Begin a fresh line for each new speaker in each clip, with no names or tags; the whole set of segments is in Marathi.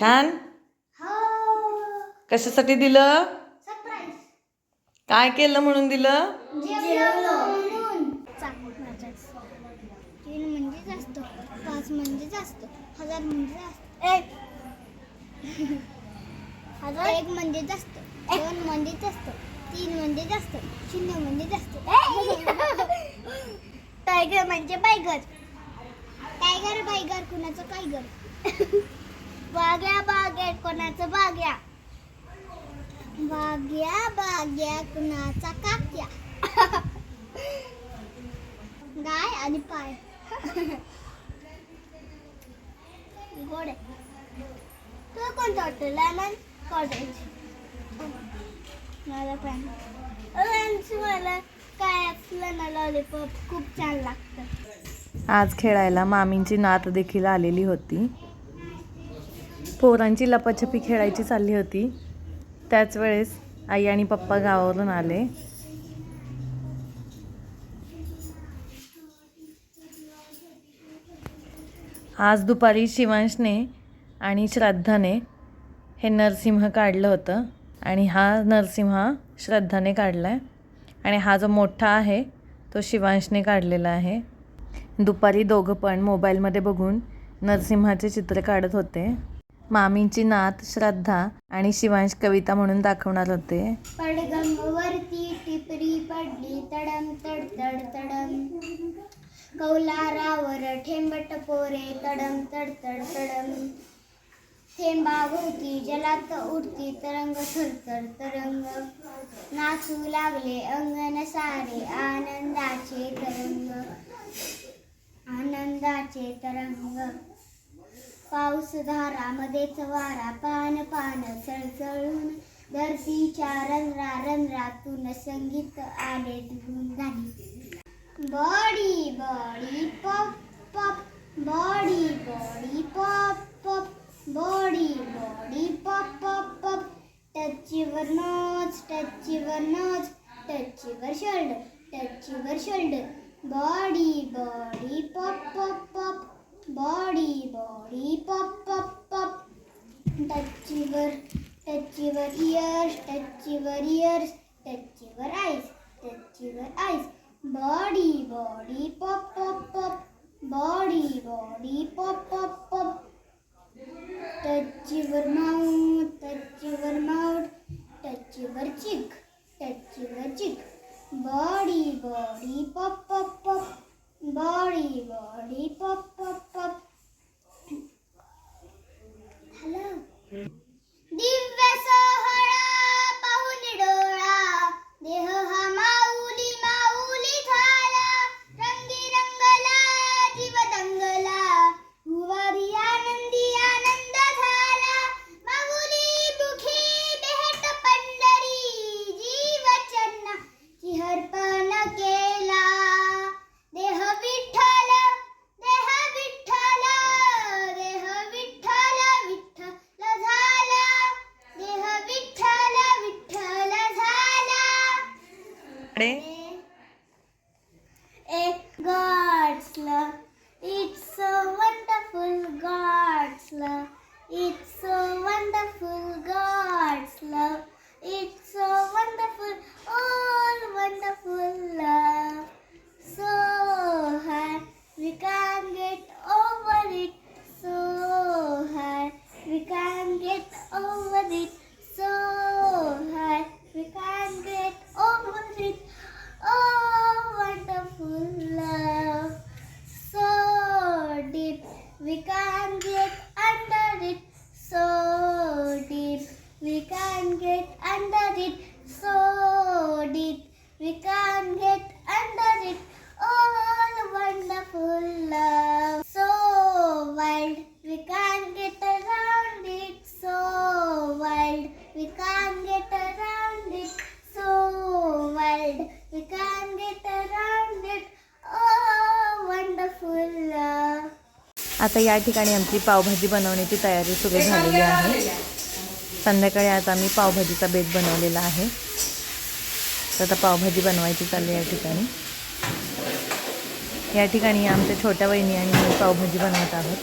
छान.
हो.
कशासाठी दिलं?
सरप्राईज
काय केलं म्हणून दिलं?
जेवलो. म्हणून तीन म्हणजे जास्त पाच म्हणजे जास्त हजार म्हणजे जास्त एक. हजार? एक म्हणजे जास्त दोन म्हणजे जास्त तीन म्हणजे जास्त शून्य म्हणजे जास्त. टायगर म्हणजे बायगर. टायगर बायगर कुणाचं कायगर बाग्या बाग्या कोणाचं बाग्या? बाग्या बाग्या कुणाचा काक्या? गाय आणि पाय. गोडे आहे कोणतं वाटतं? लेमन कॉटेज मला पण. मला काय लॉलीपॉप खूप छान लागतं.
आज खेळायला मामींची नात देखील आलेली होती. पोरांची लपाछपी खेळायची चालली होती. त्याच वेळेस आई आणि पप्पा गावावरून आले. आज दुपारी शिवांशने आणि श्रद्धाने हे नरसिंह काढलं होतं आणि हा नरसिंह श्रद्धाने काढला आहे आणि हा जो मोठा आहे तो शिवांशने काढलेला आहे. दुपारी दोघं पण मोबाईलमध्ये बघून नरसिंहाचे चित्र काढत होते. मामींची नात श्रद्धा आणि शिवांश कविता म्हणून दाखवणार होते.
पडगंगवरती टिपरी पडली तडम तड तड तडम. कौलारावर ठेंबट पोरे तडम तड तड तडम. थेंबाभोवती जलात उडती तरंग थरथर तरंग. नाचू लागले अंगण सारे आनंदाचे तरंग. आनंदाचे तरंग. पाऊस धारामध्येच वारा पान पान चळचळून धरतीच्या रंध्रा रंध्रातून संगीत आले धुवून झाली बॉडी बॉडी पप पप बॉडी बॉडी पप पप बॉडी बॉडी पप पप पप टचीवर नोज टचीवर नोज टचीवर शोल्डर टचीवर शोल्डर. बॉडी बॉडी पप पप पप Body, body, pop, pop, pop. touch your touch your ears touch your ears touch your eyes touch your eyes. Body body pop pop pop. Body body pop pop pop. Touch your mouth touch your mouth. Touch your cheek touch your cheek. Body body pop pop pop. Body body pop pop. A God's love, it's so wonderful, God's love, it's so wonderful, God's love, it's so wonderful, all wonderful love. So high, we can't get over it, so high, we can't get over it, so high, we can't get
आता या ठिकाणी आमची पावभाजी बनवण्याची तयारी सुरू झालेली आहे. संध्याकाळी आता आम्ही पावभाजीचा बेत बनवलेला आहे. तर आता पावभाजी बनवायची चालली आहे या ठिकाणी. या ठिकाणी आमच्या छोट्या वहिनी आणि मी पावभाजी बनवत आहोत.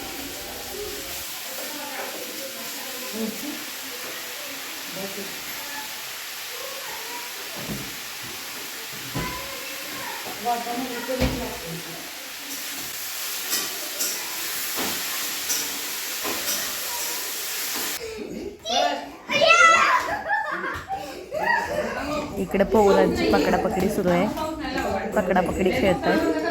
इकडे पोरांची पकडापकडी सुरू आहे. पकडापकडी खेळतात.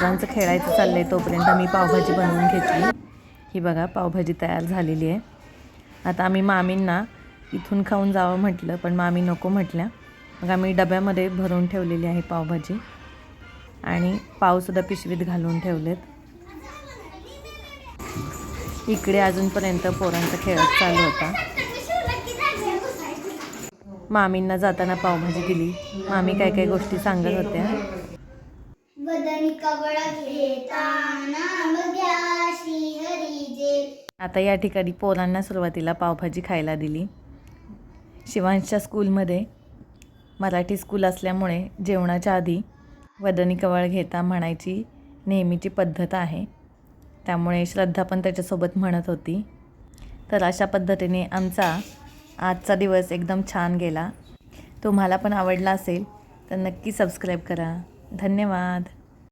पोरांचं खेळायचं चाललं आहे तोपर्यंत आम्ही पावभाजी बनवून घेतली. ही बघा पावभाजी तयार झालेली आहे. आता आम्ही मामींना इथून खाऊन जावं म्हटलं पण मामी नको म्हटल्या. मग आम्ही डब्यामध्ये भरून ठेवलेली आहे पावभाजी. आणि पावसुद्धा पिशवीत घालून ठेवलेत. इकडे अजूनपर्यंत पोरांचा खेळच चालू होता. मामींना जाताना पावभाजी दिली. मामी काय काय गोष्टी सांगत होत्या.
कवळ घेताना बघ्या
आता या ठिकाणी पोरांना सुरुवातीला पावभाजी खायला दिली. शिवांशच्या स्कूलमध्ये मराठी स्कूल असल्यामुळे जेवणाच्या आधी वदनी कवळ घेता म्हणायची नेहमीची पद्धत आहे. त्यामुळे श्रद्धा पण त्याच्यासोबत म्हणत होती. तर अशा पद्धतीने आमचा आजचा दिवस एकदम छान गेला. तुम्हाला पण आवडला असेल तर नक्की सबस्क्राईब करा. धन्यवाद.